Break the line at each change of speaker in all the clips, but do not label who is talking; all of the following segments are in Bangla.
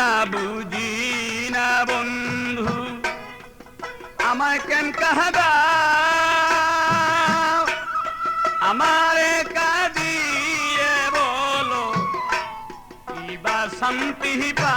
না বুঝি না বন্ধু। আমায় কেন কাহাদা আমার কাজিয়ে বলো কিবা শান্তি পা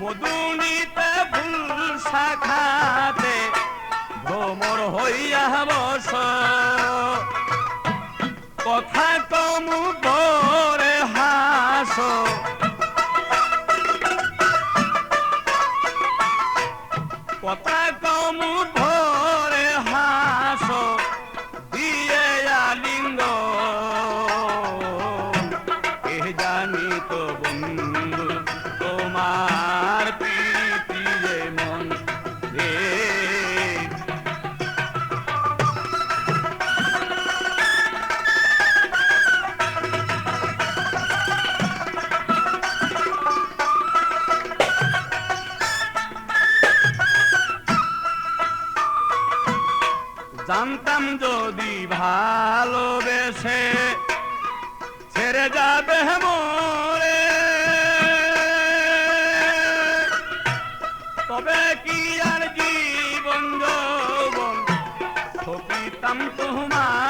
মধুনিতে ফুল শাখাতে ভ্রমর হইয়া বস। কথা কমু করে হাস। কথা কমু জানতাম যদি ভালোবেসে ছেড়ে যাবে মরে। তবে কি আর জীবন যৌবন ঠকিতাম তোমারে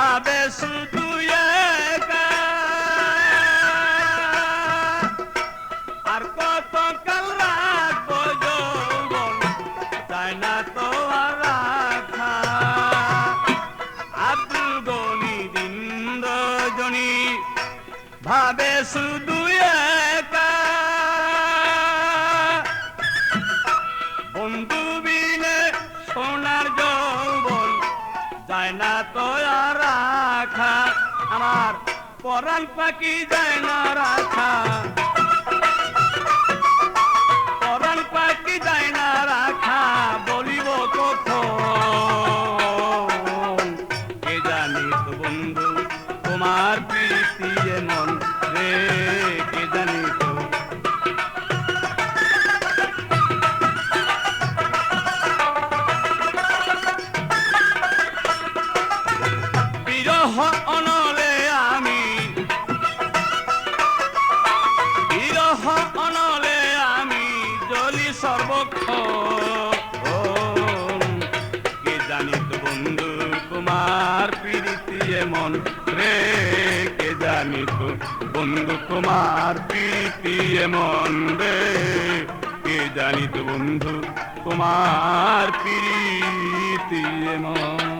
হবে শুধু আর কত কাল তাই না তো রাখা। দিন রজনী ভাবে শুধু পরাণ পাখি যায় না রাখা। পরাণ পাখি যায় না রাখা, বলিব কখন? কে জানি তো বন্ধু, তোমার প্রীতি এমন রে, কে জানি তো? বিরহ এমন রে কে জানি তো, বন্ধু তোমার প্রীতি এমন রে। কে জানি তো বন্ধু তোমার প্রীতি এমন।